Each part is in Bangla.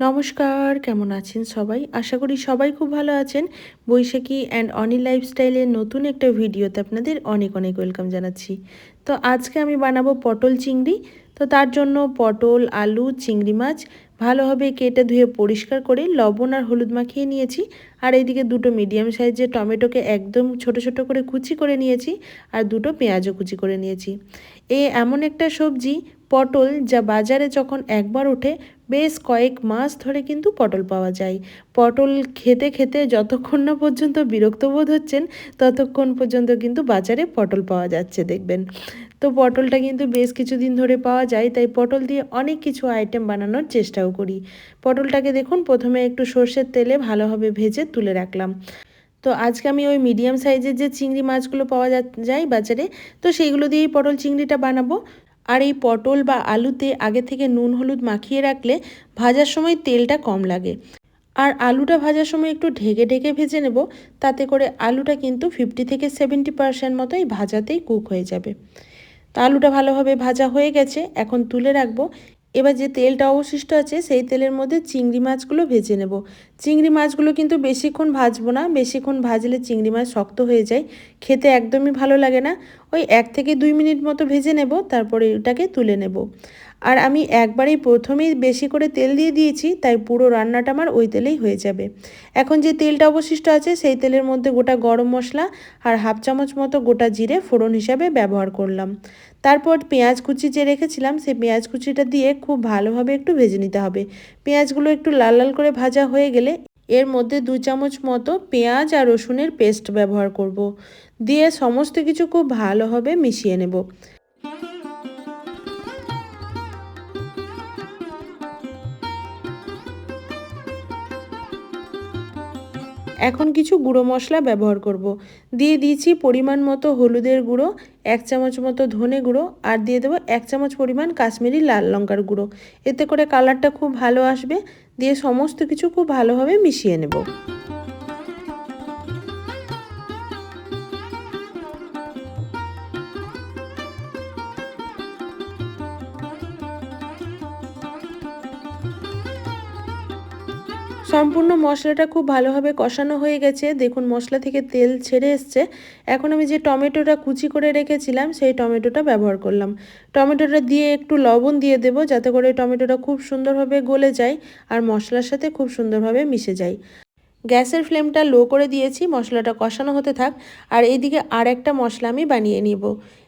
নমস্কার, কেমন আছেন সবাই? আশা করি সবাই খুব ভালো আছেন। বৈশাখী অ্যান্ড অনি লাইফস্টাইলের নতুন একটা ভিডিওতে আপনাদের অনেক অনেক ওয়েলকাম জানাচ্ছি। তো আজকে আমি বানাবো পটল চিংড়ি। তো তার জন্য পটল, আলু, চিংড়ি মাছ ভালোভাবে কেটে ধুয়ে পরিষ্কার করে লবণ আর হলুদ মাখিয়ে নিয়েছি। আর এইদিকে দুটো মিডিয়াম সাইজের টমেটোকে একদম ছোট ছোট করে কুচি করে নিয়েছি। আর দুটো পেঁয়াজও কুচি করে নিয়েছি। এ এমন একটা সবজি পটল যা বাজারে যখন একবার ওঠে, বেশ কয়েক মাস ধরে কিন্তু পটল পাওয়া যায়। পটল খেতে খেতে যতক্ষণ না পর্যন্ত বিরক্ত বোধ হচ্ছেন, ততক্ষণ পর্যন্ত কিন্তু বাজারে পটল পাওয়া যাচ্ছে দেখবেন। তো পটলটা কিন্তু বেশ কিছুদিন ধরে পাওয়া যায়, তাই পটল দিয়ে অনেক কিছু আইটেম বানানোর চেষ্টাও করি। পটলটাকে দেখুন, প্রথমে একটু সর্ষের তেলে ভালোভাবে ভেজে তুলে রাখলাম। তো আজকে আমি ওই মিডিয়াম সাইজের যে চিংড়ি মাছগুলো পাওয়া যায় বাজারে, তো সেইগুলো দিয়েই পটল চিংড়িটা বানাবো। আর এই পটল বা আলুতে আগে থেকে নুন, হলুদ মাখিয়ে রাখলে ভাজার সময় তেলটা কম লাগে। আর আলুটা ভাজার সময় একটু ঢেকে ঢেকে ভেজে নেব, তাতে করে আলুটা কিন্তু ফিফটি থেকে সেভেন্টি পারসেন্ট মতোই ভাজাতেই কুক হয়ে যাবে। তো আলুটা ভালোভাবে ভাজা হয়ে গেছে, এখন তুলে রাখব। এবার যে তেলটা অবশিষ্ট আছে, সেই তেলের মধ্যে চিংড়ি মাছগুলো ভেজে নেব। চিংড়ি মাছগুলো কিন্তু বেশিক্ষণ ভাজবো না, বেশিক্ষণ ভাজলে চিংড়ি মাছ শক্ত হয়ে যায়, খেতে একদমই ভালো লাগে না। ওই এক থেকে দুই মিনিট মতো ভেজে নেব, তারপরে এটাকে তুলে নেব। আর আমি একবারেই প্রথমেই বেশি করে তেল দিয়ে দিয়েছি, তাই পুরো রান্নাটা আমার ওই তেলেই হয়ে যাবে। এখন যে তেলটা অবশিষ্ট আছে, সেই তেলের মধ্যে গোটা গরম মশলা আর হাফ চামচ মতো গোটা জিরে ফোড়ন হিসাবে ব্যবহার করলাম। তারপর পেঁয়াজ কুচি যে রেখেছিলাম, সেই পেঁয়াজ কুচিটা দিয়ে খুব ভালোভাবে একটু ভেজে নিতে হবে। পেঁয়াজগুলো একটু লাল লাল করে ভাজা হয়ে গেলে এর মধ্যে দু চামচ মতো পেঁয়াজ আর রসুনের পেস্ট ব্যবহার করব। দিয়ে সমস্ত কিছু খুব ভালোভাবে মিশিয়ে নেব এখন কিছু গুঁড়ো মশলা ব্যবহার করব। দিয়ে দিয়েছি পরিমাণ মতো হলুদের গুঁড়ো, এক চামচ মতো ধনে গুঁড়ো আর দিয়ে দেবো এক চামচ পরিমাণ কাশ্মীরি লাল লঙ্কার গুঁড়ো। এতে করে কালারটা খুব ভালো আসবে। দিয়ে সমস্ত কিছু খুব ভালোভাবে মিশিয়ে নেব। সম্পূর্ণ মশলাটা খুব ভালোভাবে কষানো হয়ে গেছে। দেখুন, মশলা থেকে তেল ছেড়ে এসছে। এখন আমি যে টমেটোটা কুচি করে রেখেছিলাম, সেই টমেটোটা ব্যবহার করলাম। টমেটোটা দিয়ে একটু লবণ দিয়ে দেবো, যাতে করে টমেটোটা খুব সুন্দরভাবে গলে যায় আর মশলার সাথে খুব সুন্দরভাবে মিশে যায়। গ্যাসের ফ্লেমটা লো করে দিয়েছি, মশলাটা কষানো হতে থাক। আর এইদিকে আর একটা মশলা আমি বানিয়ে নিব।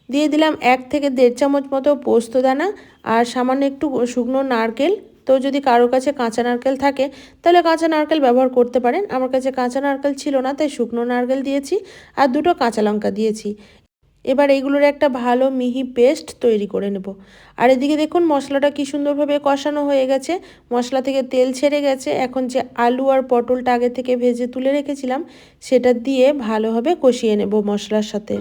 দিয়ে দিলাম এক থেকে দেড় চামচ মতো পোস্ত দানা আর সামান্য একটু শুকনো নারকেল তো যদি কারোর কাছে কাঁচা নারকেল থাকে, তাহলে কাঁচা নারকেল ব্যবহার করতে পারেন। আমার কাছে কাঁচা নারকেল ছিল না, তাই শুকনো নারকেল দিয়েছি আর দুটো কাঁচা লঙ্কা দিয়েছি। এবার এইগুলোর একটা ভালো মিহি পেস্ট তৈরি করে নেব। আর এদিকে দেখুন মশলাটা কি সুন্দরভাবে কষানো হয়ে গেছে। মশলা থেকে তেল ছেড়ে গেছে। এখন যে আলু আর পটলটা আগে থেকে ভেজে তুলে রেখেছিলাম, সেটা দিয়ে ভালোভাবে কষিয়ে নেব মশলার সাথে।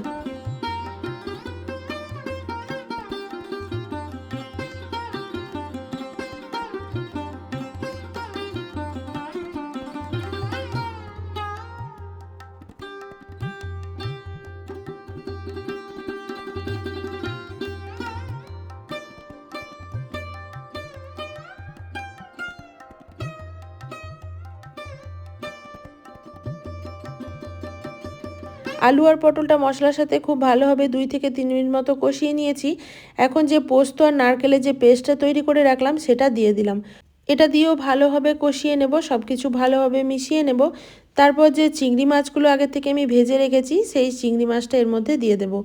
আলু আর পটলটা মশলার সাথে খুব ভালোভাবে দুই থেকে তিন মিনিট মতো কষিয়ে নিয়েছি। এখন যে পোস্ত আর নারকেলের যে পেস্টটা তৈরি করে রাখলাম, সেটা দিয়ে দিলাম। এটা দিয়েও ভালোভাবে কষিয়ে নেব সব কিছু ভালোভাবে মিশিয়ে নেব। তারপর যে চিংড়ি মাছগুলো আগে থেকে আমি ভেজে রেখেছি, সেই চিংড়ি মাছটা এর মধ্যে দিয়ে দেবো।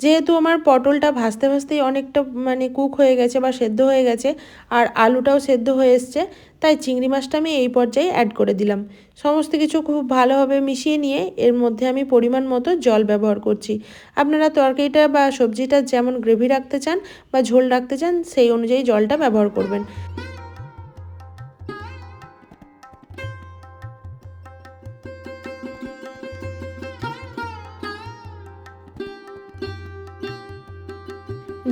যেহেতু আমার পটলটা ভাজতে ভাজতেই অনেকটা মানে কুক হয়ে গেছে বা সেদ্ধ হয়ে গেছে, আর আলুটাও সেদ্ধ হয়ে এসছে, তাই চিংড়ি মাছটা আমি এই পর্যায়ে অ্যাড করে দিলাম। সমস্ত কিছু খুব ভালোভাবে মিশিয়ে নিয়ে এর মধ্যে আমি পরিমাণ মতো জল ব্যবহার করছি। আপনারা তরকারিটা বা সবজিটা যেমন গ্রেভি রাখতে চান বা ঝোল রাখতে চান, সেই অনুযায়ী জলটা ব্যবহার করবেন।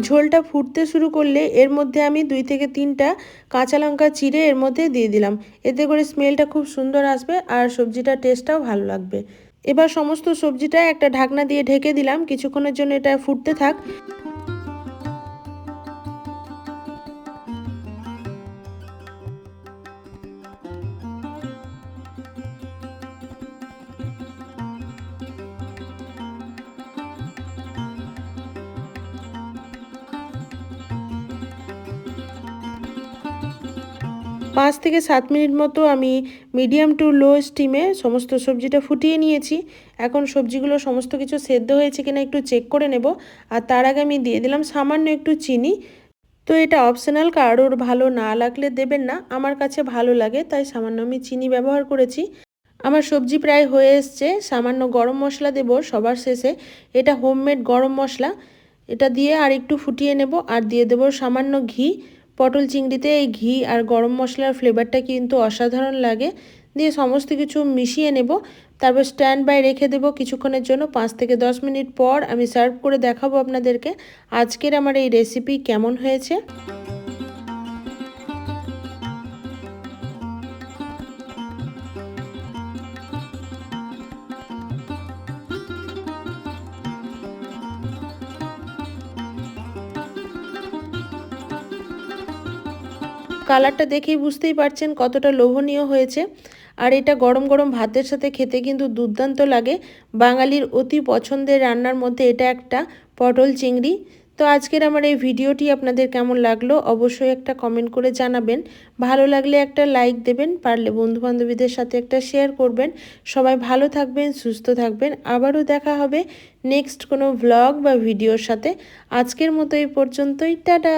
ঝোলটা ফুটতে শুরু করলে এর মধ্যে আমি দুই থেকে তিনটা কাঁচা লঙ্কা চিড়ে এর মধ্যে দিয়ে দিলাম। এতে করে স্মেলটা খুব সুন্দর আসবে আর সবজিটার টেস্টটাও ভালো লাগবে। এবার সমস্ত সবজিটা একটা ঢাকনা দিয়ে ঢেকে দিলাম। কিছুক্ষণের জন্য এটা ফুটতে থাক। পাঁচ থেকে সাত মিনিট মতো আমি মিডিয়াম টু লো স্টিমে সমস্ত সবজিটা ফুটিয়ে নিয়েছি। এখন সবজিগুলো সমস্ত কিছু সেদ্ধ হয়েছে কিনা একটু চেক করে নেব। আর তার আগে আমি দিয়ে দিলাম সামান্য একটু চিনি। তো এটা অপশনাল কারোর ভালো না লাগলে দেবেন না। আমার কাছে ভালো লাগে, তাই সামান্য আমি চিনি ব্যবহার করেছি। আমার সবজি প্রায় হয়ে এসছে, সামান্য গরম মশলা দেব সবার শেষে। এটা হোমমেড গরম মশলা। এটা দিয়ে আর একটু ফুটিয়ে নেব, আর দিয়ে দেব সামান্য ঘি। পটল চিংড়িতে এই ঘি আর গরম মশলার ফ্লেভারটা কিন্তু অসাধারণ লাগে। দিয়ে সমস্ত কিছু মিশিয়ে নেব। তারপর স্ট্যান্ড বাই রেখে দেবো কিছুক্ষণের জন্য। পাঁচ থেকে দশ মিনিট পর আমি সার্ভ করে দেখাবো আপনাদেরকে। আজকের আমার এই রেসিপি কেমন হয়েছে? কালারটা দেখেই বুঝতেই পারছেন কতটা লোভনীয় হয়েছে। আর এটা গরম গরম ভাতের সাথে খেতে কিন্তু দুর্দান্ত লাগে। বাঙালির অতি পছন্দের রান্নার মধ্যে এটা একটা, পটল চিংড়ি। তো আজকের আমার এই ভিডিওটি আপনাদের কেমন লাগল অবশ্যই একটা কমেন্ট করে জানাবেন। ভালো লাগলে একটা লাইক দেবেন, পারলে বন্ধুবান্ধবীদের সাথে একটা শেয়ার করবেন। সবাই ভালো থাকবেন, সুস্থ থাকবেন। আবারও দেখা হবে নেক্সট কোনো ভ্লগ বা ভিডিওর সাথে। আজকের মতো এই পর্যন্তই, টাটা!